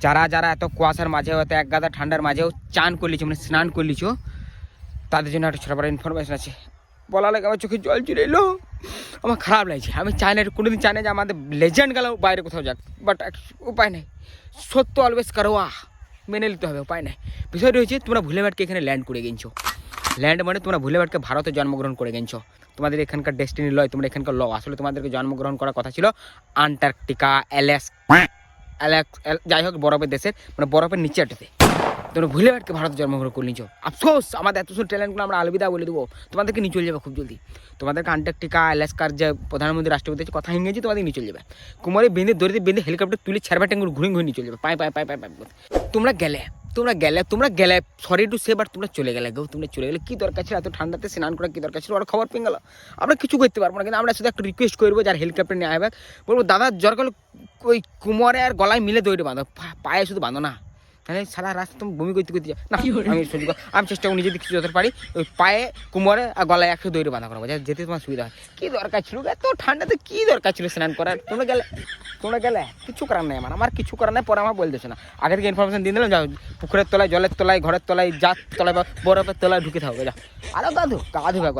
যারা যারা এত কুয়াশার মাঝে এত এক গাদা ঠান্ডার মাঝেও চান করলিছো মানে স্নান করলিছো তাদের জন্য একটা ছোটো বড় ইনফরমেশন আছে। বলা লাগে আমার চোখে জল চলে এলো। আমার খারাপ লাগছে। আমি চাই না, কোনোদিন চাই না যে আমাদের লেজেন্ড গেলেও বাইরে কোথাও যাক। বাট উপায় নেই। সত্য অলওয়েজ করোয়া মেনে নিতে হবে, উপায় নেই। বিষয়টা হচ্ছে, তোমরা ভুলে ভাটকে এখানে ল্যান্ড করে গেছো। ল্যান্ড মানে তোমরা ভুলে ভাটকে ভারতে জন্মগ্রহণ করে গেছো। তোমাদের এখানকার ডেস্টিনি লয়, তোমরা এখানকার ল আসলে তোমাদেরকে জন্মগ্রহণ করার কথা ছিল আন্টার্কটিকা অ্যালেস অ্যালেক্স এল- যাই হোক, বরফের দেশের মানে বরফের নিচেটাতে তোমরা ভুলে ভাটকে ভারতে জন্মগ্রহণ করে নিছো আফসোস, আমাদের এত সুন্দর ট্যালেন্টগুলো আমরা আলবিদা বলে দেবো। তোমাদেরকে নিয়ে চলে যাবে খুব জলদি। তোমাদেরকে আন্টার্কটিকা অ্যালাস্কার যে প্রধানমন্ত্রী, রাষ্ট্রপতি কথা হিঙ্গেছি তোমাদের নিয়ে চলে যাবে। কুমারে বেঁধে, দড়িতে বেঁধে হেলিকপ্টার তুলে ছেড়বা ট্যাঙ্গুর ঘুরে ঘুরে নিয়ে চলে যাবে। পায়ে পায়ে পায়ে পায়ে তোমরা গেলে তোমরা গেলে তোমরা গেলে সরি টু সে বাট তোমরা চলে গেলে গো, তোমরা চলে গেলে। কি দরকার ছিল? এত ঠান্ডাতে স্নান করা কি দরকার ছিল? ওরা খবর পেয়ে গেল। আমরা কিছু করতে পারব না, কিন্তু আমরা শুধু একটা রিকোয়েস্ট করব, যার হেলিকপ্টার নিয়ে আসবে বলব, দাদা, জ্বর ওই কুমারে আর গলায় মিলে দড়িটা বাঁধো। পায়ে শুধু বাঁধো না। তাহলে সারা রাস্তা তুমি বমি করতে করতে যাও। না আমি সহ্য কর- আমি চেষ্টা করি নিজে কিছু যত পারি। ওই পায়ে কুমারে আর গলায় একশো দড়ি বাঁধা করব যাতে যেতে তোমার সুবিধা হয়। কী দরকার ছিল? এত ঠান্ডাতে কী দরকার ছিল স্নান করার? তোমরা গেলে তোমরা গেলে কিছু করার নেই আমার। আমার কিছু করার নেই পরে আমার বলতেছে না। আগে থেকে ইনফরমেশন দিয়ে দিলাম যাও পুকুরের তলায় জলের তলায় ঘরের তলায় যার তলায় বা বরফের তলায় ঢুকে থাকবে যা আরও গাধু গাধু